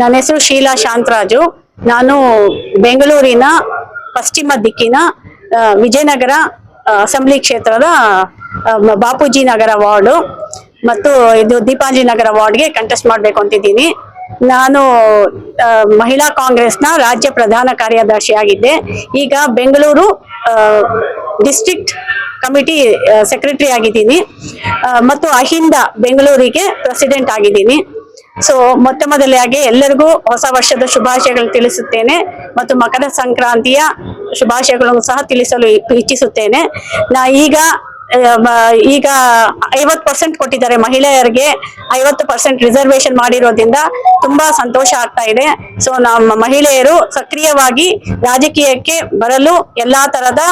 ನನ್ನ ಹೆಸರು ಶೀಲಾ ಶಾಂತರಾಜು. ನಾನು ಬೆಂಗಳೂರಿನ ಪಶ್ಚಿಮ ದಿಕ್ಕಿನ ವಿಜಯನಗರ ಅಸೆಂಬ್ಲಿ ಕ್ಷೇತ್ರದ ಬಾಪೂಜಿ ನಗರ ವಾರ್ಡು ಮತ್ತು ಇದು ದೀಪಾಂಜಿ ನಗರ ವಾರ್ಡ್ಗೆ ಕಂಟೆಸ್ಟ್ ಮಾಡಬೇಕು ಅಂತಿದ್ದೀನಿ. ನಾನು ಮಹಿಳಾ ಕಾಂಗ್ರೆಸ್ನ ರಾಜ್ಯ ಪ್ರಧಾನ ಕಾರ್ಯದರ್ಶಿ ಆಗಿದ್ದೆ ಈಗ ಬೆಂಗಳೂರು ಡಿಸ್ಟ್ರಿಕ್ಟ್ ಕಮಿಟಿ ಸೆಕ್ರೆಟರಿ ಆಗಿದ್ದೀನಿ. ಮತ್ತು ಅಹಿಂದ ಬೆಂಗಳೂರಿಗೆ ಪ್ರೆಸಿಡೆಂಟ್ ಆಗಿದ್ದೀನಿ. ಸೊ ಮೊತ್ತ ಮೊದಲಾಗಿ ಎಲ್ಲರಿಗೂ ಹೊಸ ವರ್ಷದ ಶುಭಾಶಯಗಳು ತಿಳಿಸುತ್ತೇನೆ ಮತ್ತು ಮಕರ ಸಂಕ್ರಾಂತಿಯ ಶುಭಾಶಯಗಳನ್ನು ಸಹ ತಿಳಿಸಲು ಇಚ್ಛಿಸುತ್ತೇನೆ. ನಾ ಈಗ ಈಗ ಐವತ್ ಪರ್ಸೆಂಟ್ ಕೊಟ್ಟಿದ್ದಾರೆ ಮಹಿಳೆಯರಿಗೆ, ಐವತ್ತು ಪರ್ಸೆಂಟ್ ರಿಸರ್ವೇಶನ್ ಮಾಡಿರೋದ್ರಿಂದ ತುಂಬಾ ಸಂತೋಷ ಆಗ್ತಾ ಇದೆ. ಸೊ ನಮ್ಮ ಮಹಿಳೆಯರು ಸಕ್ರಿಯವಾಗಿ ರಾಜಕೀಯಕ್ಕೆ ಬರಲು ಎಲ್ಲಾ ತರದ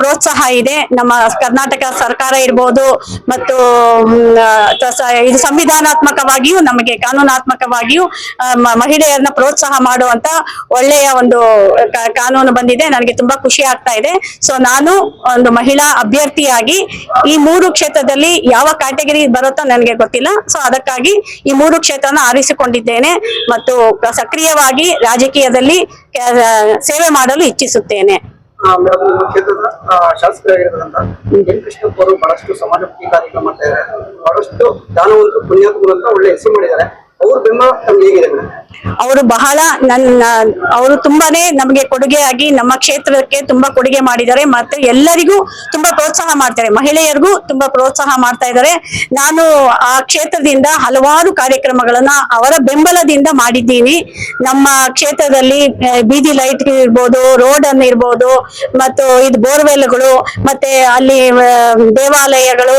ಪ್ರೋತ್ಸಾಹ ಇದೆ. ನಮ್ಮ ಕರ್ನಾಟಕ ಸರ್ಕಾರ ಇರ್ಬೋದು ಮತ್ತು ಇದು ಸಂವಿಧಾನಾತ್ಮಕವಾಗಿಯೂ ನಮಗೆ ಕಾನೂನಾತ್ಮಕವಾಗಿಯೂ ಮಹಿಳೆಯರನ್ನ ಪ್ರೋತ್ಸಾಹ ಮಾಡುವಂತ ಒಳ್ಳೆಯ ಒಂದು ಕಾನೂನು ಬಂದಿದೆ. ನನಗೆ ತುಂಬಾ ಖುಷಿ ಆಗ್ತಾ ಇದೆ. ಸೊ ನಾನು ಒಂದು ಮಹಿಳಾ ಅಭ್ಯರ್ಥಿಯಾಗಿ ಈ ಮೂರು ಕ್ಷೇತ್ರದಲ್ಲಿ ಯಾವ ಕ್ಯಾಟಗರಿ ಬರುತ್ತೋ ನನಗೆ ಗೊತ್ತಿಲ್ಲ. ಸೊ ಅದಕ್ಕಾಗಿ ಈ ಮೂರು ಕ್ಷೇತ್ರನ ಆರಿಸಿಕೊಂಡಿದ್ದೇನೆ. ಮತ್ತು ಸಕ್ರಿಯವಾಗಿ ರಾಜಕೀಯದಲ್ಲಿ ಸೇವೆ ಮಾಡಲು ಇಚ್ಛಿಸುತ್ತೇನೆ. ಎನ್ ಕೃಷ್ಣಪ್ಪ ಅವರು ಬಹಳಷ್ಟು ಸಮಾಜಮುಖಿ ಕಾರ್ಯಕ್ರಮ ಮಾಡ್ತಾ ಬಹಳಷ್ಟು ದಾನವಂತರು ಪುಣ್ಯಾತ್ಮರು ಅಂತ ಒಳ್ಳೆ ಹೆಸರು ಮಾಡಿದ್ದಾರೆ. ಅವ್ರ ಬಹಳ ನನ್ನ ಅವರು ತುಂಬಾನೇ ನಮಗೆ ಕೊಡುಗೆಯಾಗಿ ನಮ್ಮ ಕ್ಷೇತ್ರಕ್ಕೆ ತುಂಬಾ ಕೊಡುಗೆ ಮಾಡಿದ್ದಾರೆ ಮತ್ತೆ ಎಲ್ಲರಿಗೂ ತುಂಬಾ ಪ್ರೋತ್ಸಾಹ ಮಾಡ್ತಾರೆ. ಮಹಿಳೆಯರಿಗೂ ತುಂಬಾ ಪ್ರೋತ್ಸಾಹ ಮಾಡ್ತಾ ಇದ್ದಾರೆ. ನಾನು ಆ ಕ್ಷೇತ್ರದಿಂದ ಹಲವಾರು ಕಾರ್ಯಕ್ರಮಗಳನ್ನ ಅವರ ಬೆಂಬಲದಿಂದ ಮಾಡಿದ್ದೀನಿ. ನಮ್ಮ ಕ್ಷೇತ್ರದಲ್ಲಿ ಬೀದಿ ಲೈಟ್ ಇರ್ಬೋದು, ರೋಡ್ ಅನ್ನು ಇರ್ಬೋದು, ಮತ್ತು ಇದು ಬೋರ್ವೆಲ್ಗಳು, ಮತ್ತೆ ಅಲ್ಲಿ ದೇವಾಲಯಗಳು,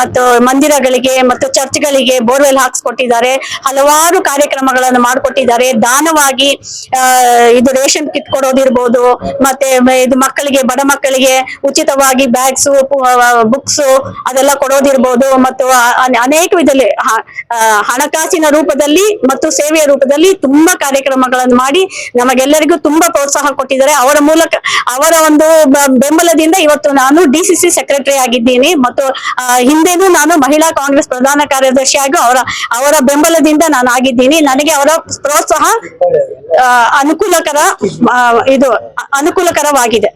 ಮತ್ತು ಮಂದಿರಗಳಿಗೆ, ಮತ್ತು ಚರ್ಚ್ಗಳಿಗೆ ಬೋರ್ವೆಲ್ ಹಾಕ್ಸ್ಕೊಟ್ಟಿದ್ದಾರೆ. ಹಲವಾರು ಕಾರ್ಯಕ್ರಮಗಳನ್ನು ಮಾಡಿಕೊಟ್ಟಿದ್ದಾರೆ. ದಾನವಾಗಿ ಇದು ರೇಷನ್ ಕಿಟ್ ಕೊಡೋದಿರ್ಬೋದು, ಮತ್ತೆ ಇದು ಮಕ್ಕಳಿಗೆ, ಬಡ ಮಕ್ಕಳಿಗೆ ಉಚಿತವಾಗಿ ಬ್ಯಾಗ್ಸ್ ಬುಕ್ಸ್ ಅದೆಲ್ಲ ಕೊಡೋದಿರ್ಬೋದು. ಮತ್ತು ಅನೇಕ ವಿಧದಲ್ಲಿ ಹಣಕಾಸಿನ ರೂಪದಲ್ಲಿ ಮತ್ತು ಸೇವೆಯ ರೂಪದಲ್ಲಿ ತುಂಬಾ ಕಾರ್ಯಕ್ರಮಗಳನ್ನು ಮಾಡಿ ನಮಗೆಲ್ಲರಿಗೂ ತುಂಬಾ ಪ್ರೋತ್ಸಾಹ ಕೊಟ್ಟಿದ್ದಾರೆ. ಅವರ ಮೂಲಕ, ಅವರ ಒಂದು ಬೆಂಬಲದಿಂದ ಇವತ್ತು ನಾನು ಡಿ ಸಿ ಸಿ ಸೆಕ್ರೆಟರಿ ಆಗಿದ್ದೀನಿ. ಮತ್ತು ಹಿಂದೆನೂ ನಾನು ಮಹಿಳಾ ಕಾಂಗ್ರೆಸ್ ಪ್ರಧಾನ ಕಾರ್ಯದರ್ಶಿಯಾಗಿ ಅವರ ಅವರ ಬೆಂಬಲದಿಂದ ನಾನು ಆಗಿದ್ದೀನಿ. ನನಗೆ ಅವರ ಪ್ರೋತ್ಸಾಹ ಅನುಕೂಲಕರ ಇದು, ಅನುಕೂಲಕರವಾಗಿದೆ.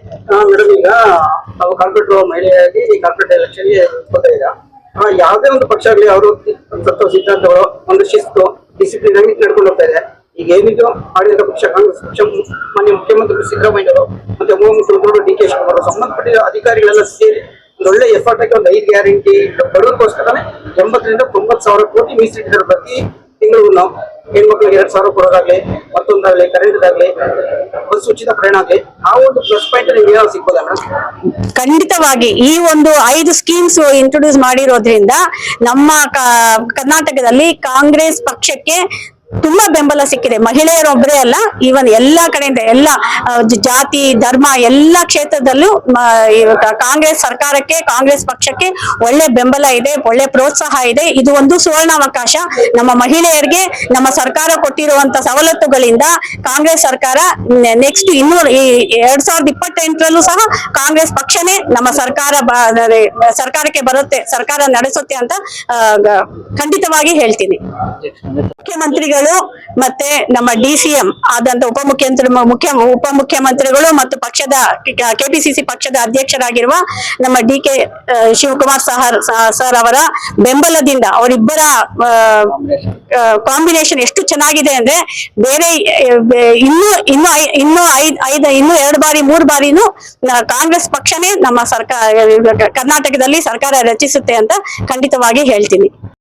ಯಾವುದೇ ಒಂದು ಪಕ್ಷ ಆಗಲಿ ಅವರು ತತ್ವ ಸಿದ್ಧಾಂತಗಳು, ಒಂದು ಶಿಸ್ತು ಡಿಸಿಪ್ಲಿನ್ ಆಗಿ ನಡ್ಕೊಂಡು ಹೋಗ್ತಾ ಇದೆ. ಈಗ ಏನಿದ್ರು ಆಡಳಿತ ಪಕ್ಷ, ಕಾಂಗ್ರೆಸ್ ಪಕ್ಷ, ಮಾನ್ಯ ಮುಖ್ಯಮಂತ್ರಿಗಳು ಸಿದ್ದರಾಮಯ್ಯರು ಮತ್ತೆ ಉಪಮುಖ್ಯಮಂತ್ರಿಗಳು ಡಿ ಕೆ ಶಿವಕುಮಾರ್ ಸಂಬಂಧಪಟ್ಟ ಅಧಿಕಾರಿಗಳೆಲ್ಲ ಸೇರಿ ಒಳ್ಳೆ ಎಫರ್ಟ್ ಆಗಿ ಒಂದು ಐದು ಗ್ಯಾರಂಟಿ ಬಡವರಿಗೋಸ್ಕರನೇ ಎಂಬತ್ತರಿಂದ ತೊಂಬತ್ತು ಸಾವಿರ ಕೋಟಿ ಮೀಸಲಿಟ್ಟಿದ್ದಾರೆ ಪ್ರತಿ ತಿಂಗಳು ನಾವು ಹೆಣ್ಮಕ್ಳಿಗೆ ಎರಡ್ ಸಾವಿರ ಕೊಡೋದಾಗ್ಲಿ, ಮತ್ತೊಂದಾಗ್ಲಿ ಕರೆಂಟ್ದಾಗ್ಲಿ ಬಸ್ ಉಚಿತ ಪ್ರಯಾಣ ಆಗ್ಲಿ, ಆ ಒಂದು ಪ್ಲಸ್ ಪಾಯಿಂಟ್ ನಿಮ್ಗೆ ಏನಾದ್ರು ಸಿಗ್ಬೋದಾ ಖಂಡಿತವಾಗಿ. ಈ ಒಂದು ಐದು ಸ್ಕೀಮ್ಸ್ ಇಂಟ್ರೊಡ್ಯೂಸ್ ಮಾಡಿರೋದ್ರಿಂದ ನಮ್ಮ ಕರ್ನಾಟಕದಲ್ಲಿ ಕಾಂಗ್ರೆಸ್ ಪಕ್ಷಕ್ಕೆ ತುಂಬಾ ಬೆಂಬಲ ಸಿಕ್ಕಿದೆ. ಮಹಿಳೆಯರೊಬ್ಬರೇ ಅಲ್ಲ ಈವನ್ ಎಲ್ಲಾ ಕಡೆಯಿಂದ ಎಲ್ಲ ಜಾತಿ, ಧರ್ಮ ಎಲ್ಲಾ ಕ್ಷೇತ್ರದಲ್ಲೂ ಕಾಂಗ್ರೆಸ್ ಸರ್ಕಾರಕ್ಕೆ, ಕಾಂಗ್ರೆಸ್ ಪಕ್ಷಕ್ಕೆ ಒಳ್ಳೆ ಬೆಂಬಲ ಇದೆ, ಒಳ್ಳೆ ಪ್ರೋತ್ಸಾಹ ಇದೆ. ಇದು ಒಂದು ಸುವರ್ಣಾವಕಾಶ. ನಮ್ಮ ಮಹಿಳೆಯರಿಗೆ ನಮ್ಮ ಸರ್ಕಾರ ಕೊಟ್ಟಿರುವಂತ ಸವಲತ್ತುಗಳಿಂದ ಕಾಂಗ್ರೆಸ್ ಸರ್ಕಾರ ನೆಕ್ಸ್ಟ್ ಇನ್ನೂ ಎರಡ್ ಸಾವಿರದ ಇಪ್ಪತ್ತೆಂಟರಲ್ಲೂ ಸಹ ಕಾಂಗ್ರೆಸ್ ಪಕ್ಷನೇ ನಮ್ಮ ಸರ್ಕಾರ ಸರ್ಕಾರಕ್ಕೆ ಬರುತ್ತೆ, ಸರ್ಕಾರ ನಡೆಸುತ್ತೆ ಅಂತ ಖಂಡಿತವಾಗಿ ಹೇಳ್ತೀನಿ. ಮುಖ್ಯಮಂತ್ರಿಗಳು ಮತ್ತೆ ನಮ್ಮ ಡಿ ಸಿ ಎಂ ಆದಂತ ಉಪಮುಖ್ಯಮಂತ್ರಿ ಮುಖ್ಯ ಉಪಮುಖ್ಯಮಂತ್ರಿಗಳು ಮತ್ತು ಪಕ್ಷದ ಕೆಪಿಸಿಸಿ ಪಕ್ಷದ ಅಧ್ಯಕ್ಷರಾಗಿರುವ ನಮ್ಮ ಡಿ ಕೆ ಶಿವಕುಮಾರ್ ಸಹರ್ ಸರ್ ಅವರ ಬೆಂಬಲದಿಂದ ಅವರಿಬ್ಬರ ಕಾಂಬಿನೇಷನ್ ಎಷ್ಟು ಚೆನ್ನಾಗಿದೆ ಅಂದ್ರೆ ಬೇರೆ ಇನ್ನು ಇನ್ನು ಇನ್ನೂ ಐದ್, ಐದು, ಇನ್ನೂ ಎರಡು ಬಾರಿ, ಮೂರು ಬಾರಿನೂ ಕಾಂಗ್ರೆಸ್ ಪಕ್ಷನೇ ನಮ್ಮ ಸರ್ಕಾರ ಕರ್ನಾಟಕದಲ್ಲಿ ಸರ್ಕಾರ ರಚಿಸುತ್ತೆ ಅಂತ ಖಂಡಿತವಾಗಿ ಹೇಳ್ತೀನಿ.